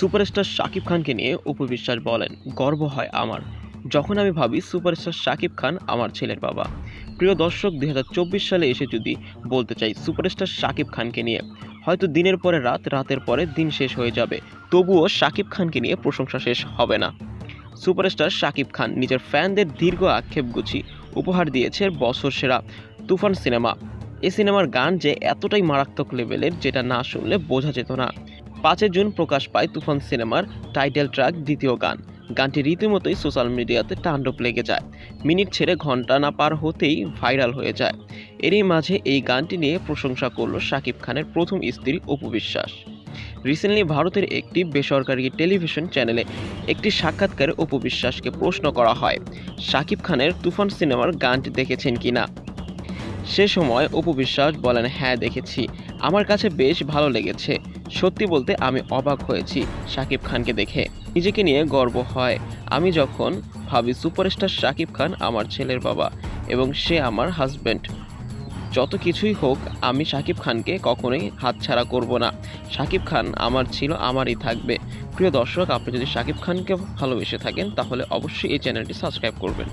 Superstar Shakib খানকে নিয়ে অপু বিশ্বাস বলেন, গর্ব হয় আমার। যখন আমি ভাবি সুপারস্টার শাকিব খান আমার ছেলের বাবা। প্রিয় দর্শক, দুই হাজার চব্বিশ সালে এসে যদি বলতে চাই সুপারস্টার শাকিব খানকে নিয়ে, হয়তো দিনের পরে রাত, রাতের পরে দিন শেষ হয়ে যাবে। তবুও শাকিব খানকে নিয়ে প্রশংসা শেষ হবে না। সুপারস্টার শাকিব খান নিজের ফ্যানদের দীর্ঘ আক্ষেপ গুছি উপহার দিয়েছে বছর সেরা তুফান সিনেমা। এই সিনেমার গান যে এতটাই মারাত্মক লেভেলের, যেটা না শুনলে বোঝা যেত না। পাঁচই জুন প্রকাশ পায় তুফান সিনেমার টাইটেল ট্র্যাক দ্বিতীয় গান। গানটি রীতিমতোই সোশ্যাল মিডিয়াতে তাণ্ডব লেগে যায়। মিনিট ছেড়ে ঘণ্টা না পার হতেই ভাইরাল হয়ে যায়। এরই মাঝে এই গানটি নিয়ে প্রশংসা করল শাকিব খানের প্রথম স্ত্রী অপু বিশ্বাস। রিসেন্টলি ভারতের একটি বেসরকারি টেলিভিশন চ্যানেলে একটি সাক্ষাৎকারে অপু বিশ্বাসকে প্রশ্ন করা হয়, শাকিব খানের তুফান সিনেমার গানটি দেখেছেন কিনা? সে সময় অপু বিশ্বাস বলেন হ্যাঁ দেখেছি। আমার কাছে বেশ ভালো লেগেছে। সত্যি বলতে আমি অবাক হয়েছি শাকিব খানকে দেখে। নিজেকে নিয়ে গর্ব হয়। আমি যখন ভাবি, সুপারস্টার শাকিব খান আমার ছেলের বাবা এবং সে আমার হাজব্যান্ড যত কিছুই হোক, আমি শাকিব খানকে কখনোই হাতছাড়া করব না। শাকিব খান আমার ছিল, আমারই থাকবে। প্রিয় দর্শক, আপনি যদি শাকিব খানকে ভালোবেসে থাকেন, তাহলে অবশ্যই এই চ্যানেলটি সাবস্ক্রাইব করবেন।